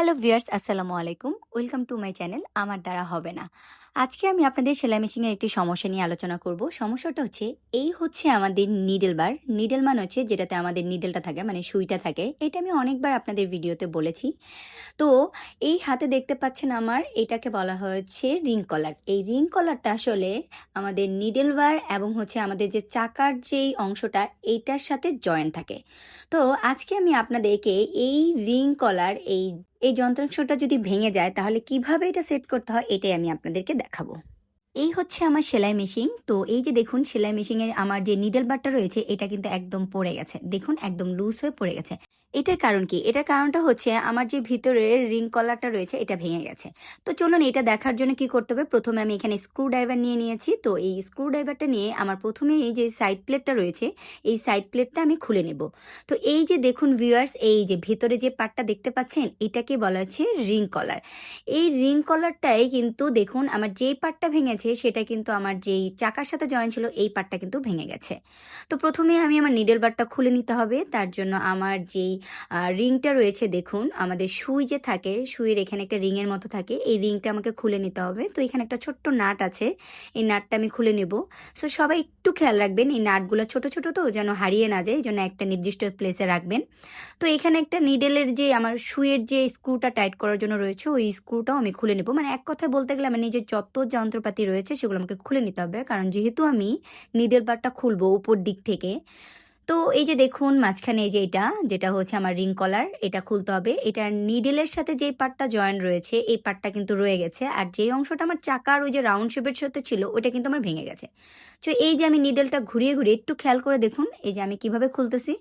Hello viewers আসসালামু আলাইকুম। Welcome to my channel আমার দ্বারা হবে না। আজকে আমি আপনাদের সেলাই মেশিনের একটি সমস্যা নিয়ে আলোচনা করব। সমস্যাটা হচ্ছে, এই হচ্ছে আমাদের নিডল বার নিডল মানে হচ্ছে যেটাতে আমাদের নিডেলটা থাকে মানে সুইটা থাকে। এটা আমি অনেকবার আপনাদের ভিডিওতে বলেছি। তো, এই হাতে দেখতে পাচ্ছেন আমার, এটাকে বলা হচ্ছে রিং কলার এই রিং কলারটা আসলে আমাদের নিডল বার এবং হচ্ছে আমাদের যে চাকার যেই অংশটা, এইটার সাথে জয়েন্ট থাকে। তো, আজকে আমি আপনাদেরকে এই রিং কলার এই এই যন্ত্রাংশটা যদি ভেঙে যায়, তাহলে কীভাবে এটা সেট করতে হয়, এটাই আমি আপনাদেরকে দেখাবো। এই হচ্ছে আমার সেলাই মেশিন তো এই যে দেখুন, সেলাই মেশিনের আমার যে নিডল বারটা রয়েছে, এটা কিন্তু একদম পড়ে গেছে। দেখুন, একদম লুজ হয়ে পড়ে গেছে। এটার কারণ কি? এটার কারণটা হচ্ছে আমার যে ভিতরে রিং কলারটা রয়েছে, এটা ভেঙে গেছে। তো চলুন এটা দেখার জন্য কি করতে হবে? প্রথমে আমি এখানে স্ক্রু ড্রাইভার নিয়ে নিয়েছি। তো এই স্ক্রু ড্রাইভারটা নিয়ে আমার প্রথমে এই যে সাইড প্লেটটা রয়েছে, এই সাইড প্লেটটা আমি খুলে নেব। তো এই যে দেখুন ভিউয়ার্স এই যে ভিতরে যে পার্টটা দেখতে পাচ্ছেন, এটাকে বলা হচ্ছে রিং কলার। এই রিং কলারটাই কিন্তু দেখুন, আমার যেই পার্টটা ভেঙেছে, সেটা কিন্তু আমার যেই চাকার সাথে জয়েন ছিল, এই পার্টটা কিন্তু ভেঙে গেছে। তো প্রথমে আমি আমার নিডল বারটা খুলে নিতে হবে। তার জন্য আমার যেই রিংটা রয়েছে, দেখুন। আমাদের সুই যে থাকে, সুইয়ের এখানে একটা রিংয়ের মতো থাকে। এই রিংটা আমাকে খুলে নিতে হবে। তো এখানে একটা ছোট্ট নাট আছে। এই নাটটা আমি খুলে নেব। সো সবাই একটু খেয়াল রাখবেন, এই নাটগুলো ছোট ছোট তো, যেন হারিয়ে না যায়, এই জন্য একটা নির্দিষ্ট প্লেসে রাখবেন। তো এখানে একটা নিডেলের যে আমার সুইয়ের যে স্ক্রুটা টাইট করার জন্য রয়েছে, ওই স্ক্রুটাও আমি খুলে নেব। মানে এক কথায় বলতে গেলে, আমার নিজের যত যন্ত্রপাতি রয়েছে, সেগুলো আমাকে খুলে নিতে হবে। কারণ যেহেতু আমি নিডেল বারটা খুলবো উপর দিক থেকে তো এই যে দেখুন মাঝখানে এই যে এটা, যেটা হচ্ছে আমার রিং কলার এটা খুলতে হবে। এটা নিডেলের সাথে যে পার্টটা জয়েন রয়েছে, এই পার্টটা কিন্তু রয়ে গেছে। আর যে অংশটা আমার চাকার ওই যে রাউন্ড শেপের সাথে ছিল, ওইটা কিন্তু আমার ভেঙে গেছে। তো এই যে আমি নিডেলটা ঘুরিয়ে ঘুরিয়ে একটু খেয়াল করে দেখুন, এই যে আমি কীভাবে খুলতেছি।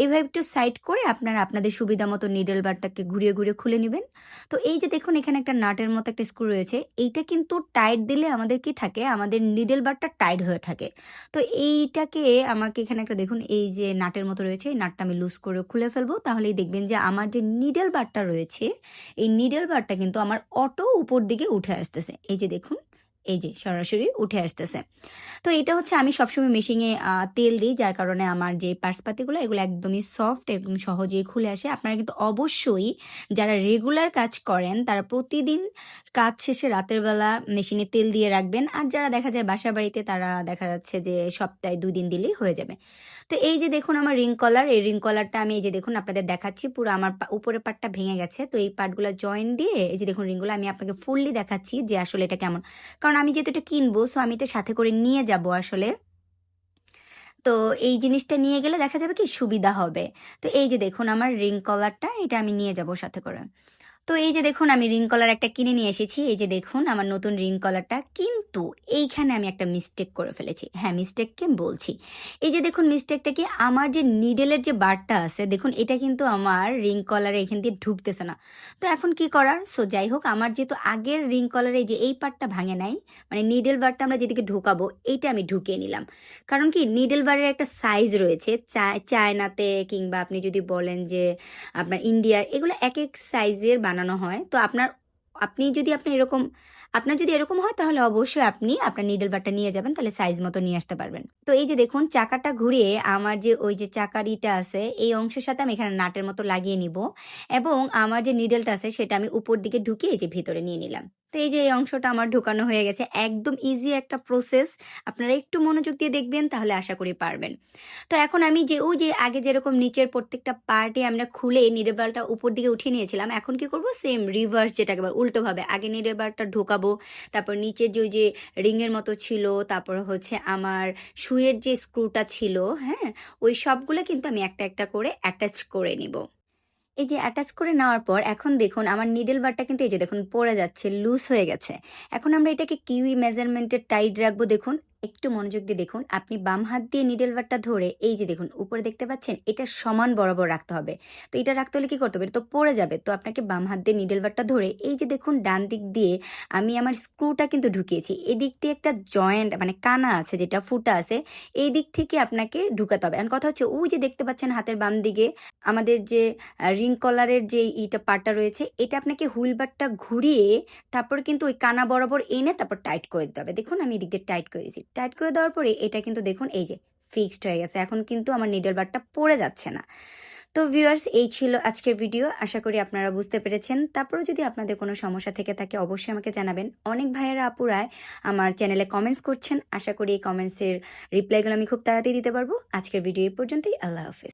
এইভাবে একটু সাইড করে আপনারা আপনাদের সুবিধা মতো নিডেল বারটাকে ঘুরিয়ে ঘুরিয়ে খুলে নেবেন। তো এই যে দেখুন, এখানে একটা নাটের মতো একটা স্ক্রু রয়েছে। এইটা কিন্তু টাইট দিলে আমাদের কি থাকে? আমাদের নিডেল বারটা টাইট হয়ে থাকে। তো এইটাকে আমাকে এখানে একটা দেখুন, এই যে নাটের মতো রয়েছে, এই নাটটা আমি লুজ করে খুলে ফেলব। তাহলেই দেখবেন যে আমার যে নিডেল বারটা রয়েছে, এই নিডেল বারটা কিন্তু আমার অটো উপর দিকে উঠে আসতেছে। এই যে দেখুন এই যে সরাসরি উঠে আসতেছে। তো এটা হচ্ছে আমি সবসময় মেশিনে তেল দিই, যার কারণে আমার যে পার্সপাতিগুলো, এগুলো একদমই সফট এবং সহজেই খুলে আসে। আপনারা কিন্তু অবশ্যই যারা রেগুলার কাজ করেন, তারা প্রতিদিন কাজ শেষে রাতের বেলা মেশিনে তেল দিয়ে রাখবেন। আর যারা দেখা যায় বাসা বাড়িতে তারা দেখা যাচ্ছে যে সপ্তাহে দুই দিন দিলেই হয়ে যাবে। তো এই যে দেখুন আমার রিং কলার এই রিং কলারটা আমি এই যে দেখুন আপনাদের দেখাচ্ছি, পুরো আমার পা- উপরের পার্টটা ভেঙে গেছে। তো এই পার্টগুলো জয়েন দিয়ে, এই যে দেখুন রিংগুলো আমি আপনাকে ফুললি দেখাচ্ছি যে আসলে এটা কেমন। কারণ আমি যেহেতু এটা কিনবো সো আমি এটা সাথে করে নিয়ে যাব আসলে। তো এই জিনিসটা নিয়ে গেলে দেখা যাবে কি সুবিধা হবে। তো এই যে দেখুন, আমার রিং কলারটা এটা আমি নিয়ে যাব সাথে করে। তো এই যে দেখুন, আমি রিং কলার একটা কিনে নিয়ে এসেছি। এই যে দেখুন, আমার নতুন রিং কলারটা কিন্তু এইখানে আমি একটা মিস্টেক করে ফেলেছি। হ্যাঁ মিস্টেককে বলছি। এই যে দেখুন মিস্টেকটা কি? আমার যে নিডেলের যে বারটা আছে, দেখুন, এটা কিন্তু আমার রিং কলারে এখান দিয়ে ঢুকতেছে না। তো এখন কি করার? সো যাই হোক, আমার যেহেতু আগের রিং কলারে যে এই পার্টটা ভাঙে নাই মানে নিডেল বারটা আমরা যেদিকে ঢুকাবো, এইটা আমি ঢুকিয়ে নিলাম। কারণ কি নিডেল বারের একটা সাইজ রয়েছে চায়নাতে কিংবা আপনি যদি বলেন যে আপনার ইন্ডিয়ার এগুলো এক এক সাইজের বানানো হয়। তো আপনার, আপনি যদি আপনি এরকম, আপনার যদি এরকম হয় তাহলে অবশ্যই আপনি আপনার নিডল বারটা নিয়ে যাবেন, তাহলে সাইজ মতো নিয়ে আসতে পারবেন। তো এই যে দেখুন, চাকাটা ঘুরিয়ে আমার যে ওই যে চাকারিটা আছে, এই অংশের সাথে আমি এখানে নাটের মতো লাগিয়ে নিব এবং আমার যে নিডলটা আছে সেটা আমি উপর দিকে ঢুকিয়ে যে ভিতরে নিয়ে নিলাম। তো এই যে এই অংশটা আমার ঢোকানো হয়ে গেছে, একদম ইজি একটা প্রসেস আপনারা একটু মনোযোগ দিয়ে দেখবেন, তাহলে আশা করি পারবেন। তো এখন আমি যে, ওই যে আগে যেরকম নিচের প্রত্যেকটা পার্টে আমরা খুলে নিডেবালটা উপর দিকে উঠিয়ে নিয়েছিলাম, এখন কি করব? সেম রিভার্স যেটাকে উল্টোভাবে আগে নিডেবালটা ঢোকাবো, তারপর নিচের যে, ওই যে রিংয়ের মতো ছিল, তারপর হচ্ছে আমার শুয়ের যে স্ক্রুটা ছিল হ্যাঁ? ওই সবগুলো কিন্তু আমি একটা একটা করে অ্যাটাচ করে নিব। এই যে অ্যাটাচ করে নেওয়ার পর এখন দেখুন আমার নিডেল বারটা কিন্তু এই যে দেখুন পড়ে যাচ্ছে লুজ হয়ে গেছে। এখন আমরা এটাকে কিউই মেজারমেন্টের টাইট রাখব দেখুন। একটু মনোযোগ দিয়ে দেখুন। আপনি বাম হাত দিয়ে নিডল বারটা ধরে এই যে দেখুন, উপরে দেখতে পাচ্ছেন, এটা সমান বরাবর রাখতে হবে। তো এটা রাখতে হলে কি করতে হবে? তো পড়ে যাবে। তো আপনাকে বাম হাত দিয়ে নিডল বারটা ধরে এই যে দেখুন, ডান দিক দিয়ে আমি আমার স্ক্রুটা কিন্তু ঢুকিয়েছি। এই দিক দিয়ে একটা জয়েন্ট মানে কানা আছে, যেটা ফুটা আছে, এই দিক থেকে আপনাকে ঢুকাতে হবে। এখন কথা হচ্ছে, ওই যে দেখতে পাচ্ছেন হাতের বাম দিকে, আমাদের যে রিং কলারের যে ইটা পার্টটা রয়েছে, এটা আপনাকে হুইলবারটা ঘুরিয়ে তারপর কিন্তু ওই কানা বরাবর এনে তারপর টাইট করে দিতে হবে। দেখুন, আমি এদিক দিয়ে টাইট করে দিয়েছি। টাইট করে দেওয়ার পরে এটা কিন্তু দেখুন, এই যে ফিক্সড হয়ে গেছে। এখন কিন্তু আমার নিডল বারটা পড়ে যাচ্ছে না। তো ভিউয়ার্স এই ছিল আজকের ভিডিও আশা করি আপনারা বুঝতে পেরেছেন। তারপরেও যদি আপনাদের কোনো সমস্যা থেকে থাকে, অবশ্যই আমাকে জানাবেন। অনেক ভাইয়েরা আপুরায় আমার চ্যানেলে কমেন্টস করছেন। আশা করি এই কমেন্টসের রিপ্লাইগুলো আমি খুব তাড়াতাড়ি দিতে পারব। আজকের ভিডিও এই পর্যন্তই। আল্লাহ হাফেজ।